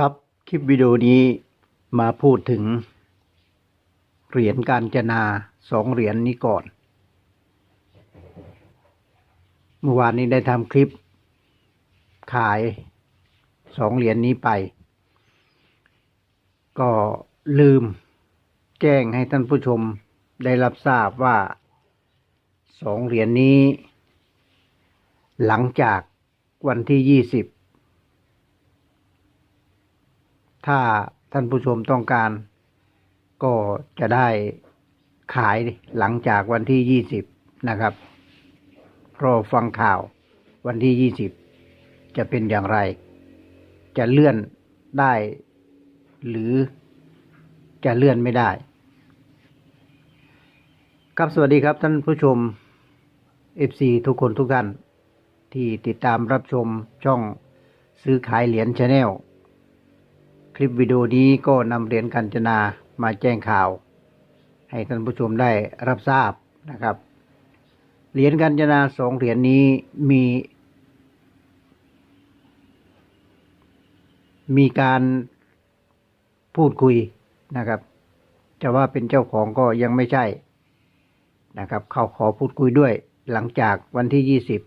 ครับคลิปวิดีโอนี้มาพูดถึง เหรียญการจนาสองเหรียญนี้ก่อน เมื่อวานนี้ได้ทำคลิป ขายสองเหรียญนี้ไป ก็ลืมแจ้งให้ท่านผู้ชมได้รับทราบว่าสองเหรียญนี้ หลังจากวันที่ยี่สิบ ถ้าท่านผู้ชมต้องการก็จะได้ขายหลังจากวันที่ยี่สิบนะครับรอฟังข่าววันที่ยี่สิบจะเป็นอย่างไร จะเลื่อนได้หรือจะเลื่อนไม่ได้ ครับสวัสดีครับท่านผู้ชม FC ทุกคนทุกท่าน ที่ติดตามรับชมช่องซื้อขายเหรียญชาแนล คลิปวิดีโอนี้ก็นำเหรียญกัญจนามาแจ้งข่าว ให้ท่านผู้ชมได้รับทราบนะครับ เหรียญกัญจนาสองเหรียญนี้มี มีการพูดคุยนะครับจะว่าเป็นเจ้าของก็ยังไม่ใช่นะครับ เขาขอพูดคุยด้วย หลังจากวันที่ยี่สิบ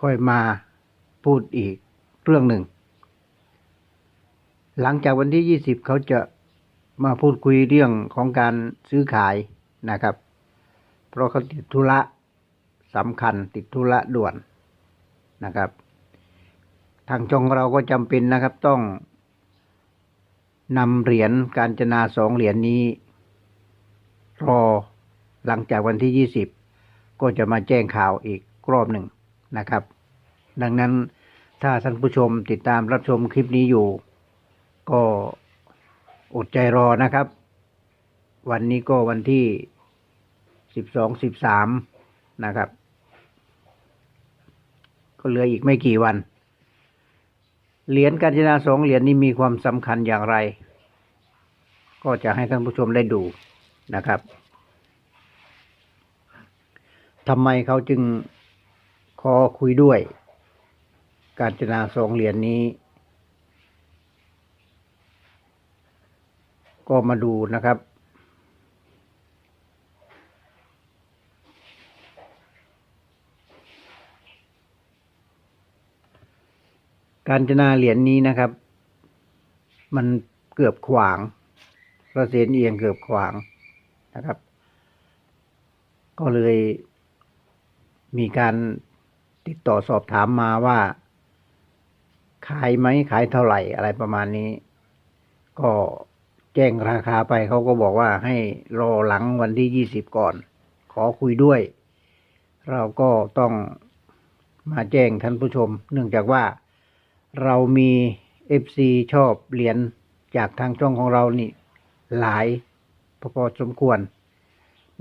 ค่อยมาพูดอีกเรื่องหนึ่ง หลังจากวันที่ยี่สิบเขาจะมาพูดคุยเรื่องของการซื้อขายนะครับ เพราะเขาติดธุระสำคัญติดธุระด่วนนะครับ ทางจองเราก็จำเป็นนะครับต้องนำเหรียญการจนาสองเหรียญนี้รอหลังจากวันที่ยี่สิบก็จะมาแจ้งข่าวอีกรอบหนึ่งนะครับ ดังนั้นถ้าท่านผู้ชมติดตามรับชมคลิปนี้อยู่ ก็อดใจรอนะครับ วันนี้ก็วันที่สิบสองสิบสามนะครับ ก็เหลืออีกไม่กี่วัน เหรียญกาญจนาสองเหรียญนี้มีความสำคัญอย่างไร ก็จะให้ท่านผู้ชมได้ดูนะครับทำไมเขาจึงขอคุยด้วย กาญจนาสองเหรียญนี้ ก็มาดูนะครับ การจนาเหรียญนี้นะครับ มันเกือบขวางกระเซ็นเอียงเกือบขวางนะครับ ก็เลยมีการติดต่อสอบถามมาว่า ขายไหมขายเท่าไหร่อะไรประมาณนี้ ก็ แจ้งราคาไปเขาก็บอกว่าให้รอหลังวันที่ยี่สิบก่อน ขอคุยด้วย เราก็ต้องมาแจ้งท่านผู้ชม เนื่องจากว่าเรามีเอฟซีชอบเหรียญจากทางช่องของเรานี่ หลายพอสมควร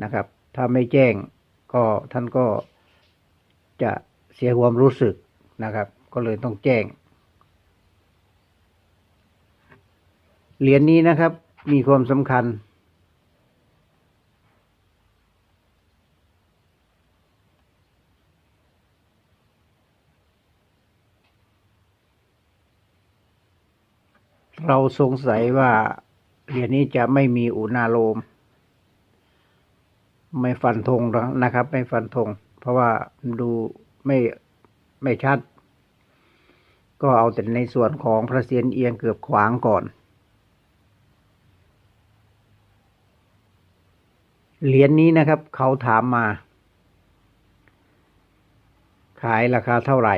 นะครับ ถ้าไม่แจ้งก็ท่านก็จะเสียความรู้สึกนะครับ ก็เลยต้องแจ้ง เหรียญนี้นะครับ มีความสำคัญ เราสงสัยว่าเหรียญนี้จะไม่มีอุณาโลม ไม่ฟันธงนะครับ ไม่ฟันธง เพราะว่าดูไม่ไม่ชัด ก็เอาแต่ในส่วนของพระเศียรเอียงเกือบขวางก่อน เหรียญนี้นะครับเขาถามมา ขายราคาเท่าไหร่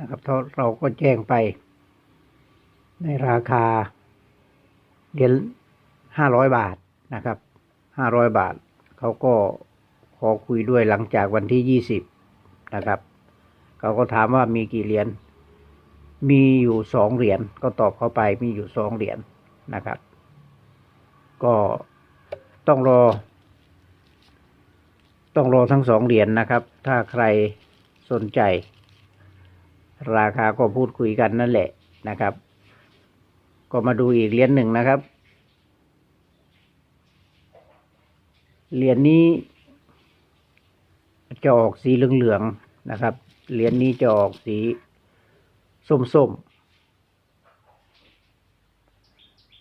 นะครับเราเราก็แจ้งไป ในราคาเหรียญห้าร้อยบาทนะครับห้าร้อยบาท เขาก็ขอคุยด้วยหลังจากวันที่ยี่สิบนะครับ เขาก็ถามว่ามีกี่เหรียญมีอยู่สองเหรียญก็ตอบเข้าไปมีอยู่สองเหรียญนะครับ ก็ ต้องรอ ต้องรอทั้งสองเหรียญนะครับ ถ้าใครสนใจ ราคาก็พูดคุยกันนั่นแหละนะครับ ก็มาดูอีกเหรียญหนึ่งนะครับเหรียญนี้จะออกสีเหลืองๆนะครับ เหรียญนี้จะออกสีส้ม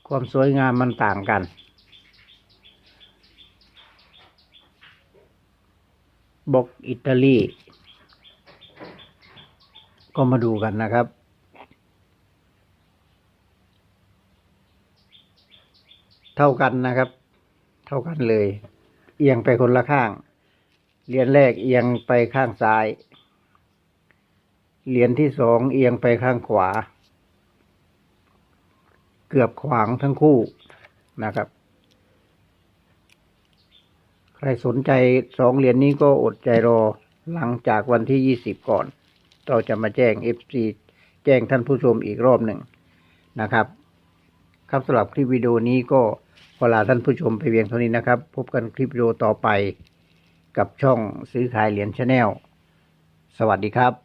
ความสวยงามมันต่างกัน บอกอิตาลี ก็มาดูกันนะครับ เท่ากันนะครับ เท่ากันเลย เอียงไปคนละข้าง เหรียญแรกเอียงไปข้างซ้าย เหรียญที่สองเอียงไปข้างขวา เกือบขวางทั้งคู่นะครับ ใครสนใจสองเหรียญนี้ก็อดใจรอหลังจากวันที่ยี่สิบก่อน เราจะมาแจ้งเอฟซีแจ้งท่านผู้ชมอีกรอบหนึ่งนะครับ ครับสำหรับคลิปวิดีโอนี้ก็ขอลาท่านผู้ชมไปเพียงเท่านี้นะครับ พบกันคลิปวิดีโอต่อไปกับช่องซื้อขายเหรียญชาแนลสวัสดีครับ